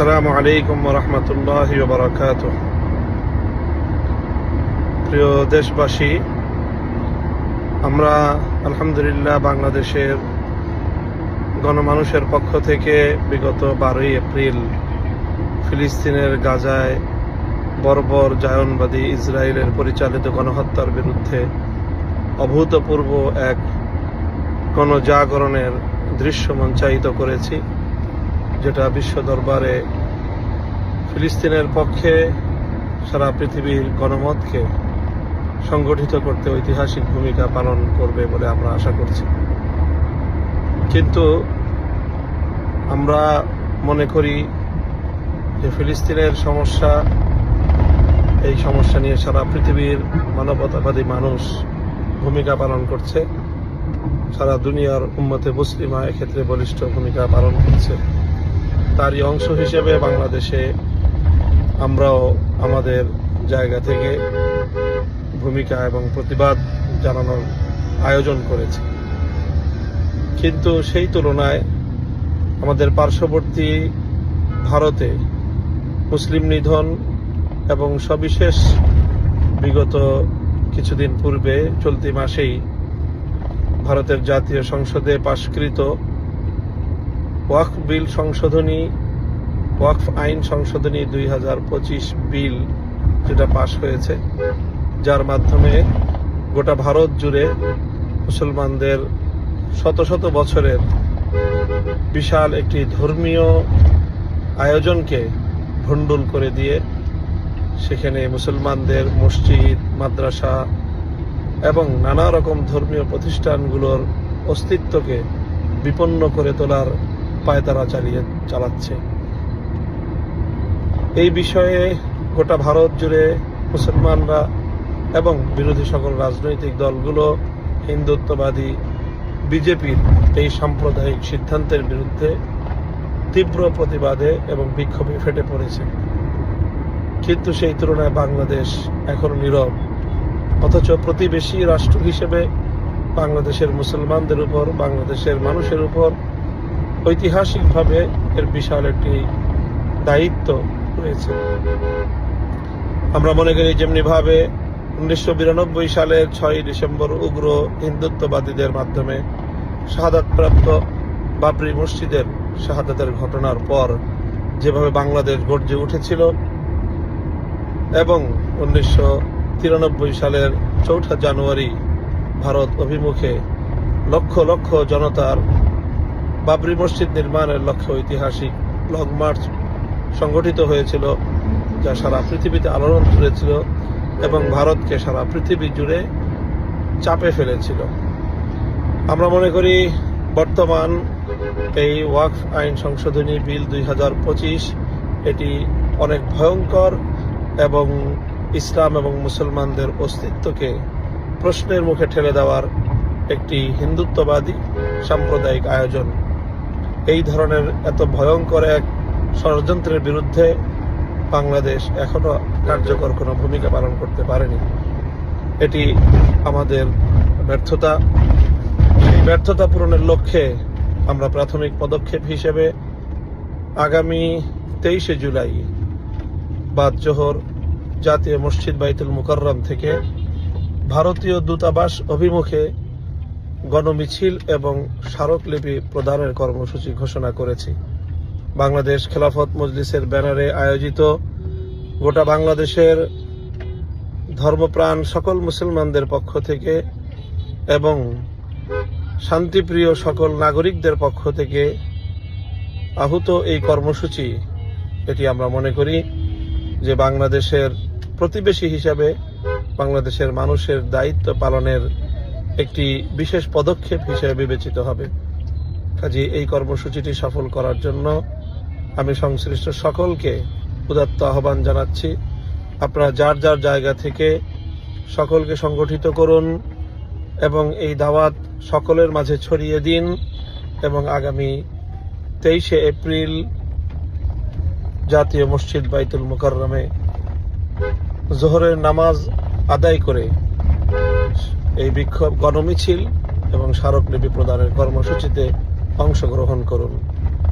আসসালামু আলাইকুম রহমতুল্লাহ বারাকাত প্রিয় দেশবাসী, আমরা আলহামদুলিল্লাহ বাংলাদেশের গণমানুষের পক্ষ থেকে বিগত বারোই এপ্রিল ফিলিস্তিনের গাজায় বর্বর জায়নবাদী ইসরায়েলের পরিচালিত গণহত্যার বিরুদ্ধে অভূতপূর্ব এক গণজাগরণের দৃশ্য মঞ্চায়িত করেছি। যেটা বিশ্ব দরবারে ফিলিস্তিনের পক্ষে সারা পৃথিবীর গণমতকে সংগঠিত করতে ঐতিহাসিক ভূমিকা পালন করবে বলে আমরা আশা করছি। কিন্তু আমরা মনে করি যে ফিলিস্তিনের সমস্যা, এই সমস্যা নিয়ে সারা পৃথিবীর মানবতাবাদী মানুষ ভূমিকা পালন করছে। সারা দুনিয়ার উম্মতে মুসলিমা এক্ষেত্রে বলিষ্ঠ ভূমিকা পালন করছে। তারই অংশ হিসেবে বাংলাদেশে আমরাও আমাদের জায়গা থেকে ভূমিকা এবং প্রতিবাদ জানানোর আয়োজন করেছি। কিন্তু সেই তুলনায় আমাদের পার্শ্ববর্তী ভারতে মুসলিম নিধন এবং সবিশেষ বিগত কিছুদিন পূর্বে চলতি মাসেই ভারতের জাতীয় সংসদে পাশকৃত ওয়াকফ বিল সংশোধনী ওয়াকফ আইন সংশোধনী দুই হাজার পঁচিশ বিল যেটা পাশ হয়েছে, যার মাধ্যমে গোটা ভারত জুড়ে মুসলমানদের শত শত বছরের বিশাল একটি ধর্মীয় আয়োজনকে ভণ্ডুল করে দিয়ে সেখানে মুসলমানদের মসজিদ, মাদ্রাসা এবং নানা রকম ধর্মীয় প্রতিষ্ঠানগুলোর অস্তিত্বকে বিপন্ন করে তোলার পায়তারা চালিয়ে, চালাচ্ছে। এই বিষয়ে গোটা ভারত জুড়ে মুসলমানরা এবং বিরোধী সকল রাজনৈতিক দলগুলো, হিন্দুত্ববাদী, বিজেপির এই সাম্প্রদায়িক সিদ্ধান্তের বিরুদ্ধে তীব্র প্রতিবাদে এবং বিক্ষোভে ফেটে পড়েছে। কিন্তু সেই তুলনায় বাংলাদেশ এখন নীরব। অথচ প্রতিবেশী রাষ্ট্র হিসেবে বাংলাদেশের মুসলমানদের উপর, বাংলাদেশের মানুষের উপর ঐতিহাসিকভাবে এর বিশাল একটি দায়িত্ব রয়েছে আমরা মনে করি যেমনি ভাবে উনিশশো বিরানব্বই সালের ছয় ডিসেম্বর উগ্র হিন্দুত্ববাদীদের মাধ্যমে শাহাদাতপ্রাপ্ত বাবরি মসজিদের শাহাদাতের ঘটনার পর যেভাবে বাংলাদেশ গর্জে উঠেছিল এবং উনিশশো তিরানব্বই সালের চৌঠা জানুয়ারি ভারত অভিমুখে লক্ষ লক্ষ জনতার বাবরি মসজিদ নির্মাণের লক্ষ্যে ঐতিহাসিক লং মার্চ সংগঠিত হয়েছিল, যা সারা পৃথিবীতে আলোড়ন তুলেছিল এবং ভারতকে সারা পৃথিবী জুড়ে চাপে ফেলেছিল। আমরা মনে করি, বর্তমান এই ওয়াকফ আইন সংশোধনী বিল দুই হাজার পঁচিশ, এটি অনেক ভয়ঙ্কর এবং ইসলাম এবং মুসলমানদের অস্তিত্বকে প্রশ্নের মুখে ঠেলে দেওয়ার একটি হিন্দুত্ববাদী সাম্প্রদায়িক আয়োজন। এই ধরনের এত ভয়ঙ্কর এক ষড়যন্ত্রের বিরুদ্ধে বাংলাদেশ এখনও কার্যকর কোনো ভূমিকা পালন করতে পারেনি। এটি আমাদের ব্যর্থতা। সেই ব্যর্থতা পূরণের লক্ষ্যে আমরা প্রাথমিক পদক্ষেপ হিসেবে আগামী তেইশে জুলাই বাদ জোহর জাতীয় মসজিদ বাইতুল মুকাররম থেকে ভারতীয় দূতাবাস অভিমুখে গণমিছিল এবং স্মারকলিপি প্রদানের কর্মসূচি ঘোষণা করেছি। বাংলাদেশ খেলাফত মজলিসের ব্যানারে আয়োজিত গোটা বাংলাদেশের ধর্মপ্রাণ সকল মুসলমানদের পক্ষ থেকে এবং শান্তিপ্রিয় সকল নাগরিকদের পক্ষ থেকে আহত এই কর্মসূচি, এটি আমরা মনে করি যে বাংলাদেশের প্রতিবেশী হিসাবে বাংলাদেশের মানুষের দায়িত্ব পালনের একটি বিশেষ পদক্ষেপ হিসেবে বিবেচিত হবে। কাজে এই কর্মসূচিটি সফল করার জন্য আমি সংশ্লিষ্ট সকলকে উদাত্ত আহ্বান জানাচ্ছি। আপনারা যার যার জায়গা থেকে সকলকে সংগঠিত করুন এবং এই দাওয়াত সকলের মাঝে ছড়িয়ে দিন এবং আগামী তেইশে এপ্রিল জাতীয় মসজিদ বাইতুল মুকাররমে জোহরের নামাজ আদায় করে এই বিক্ষোভ গণমিছিল এবং স্মারকলিপি প্রদানের কর্মসূচিতে অংশগ্রহণ করুন।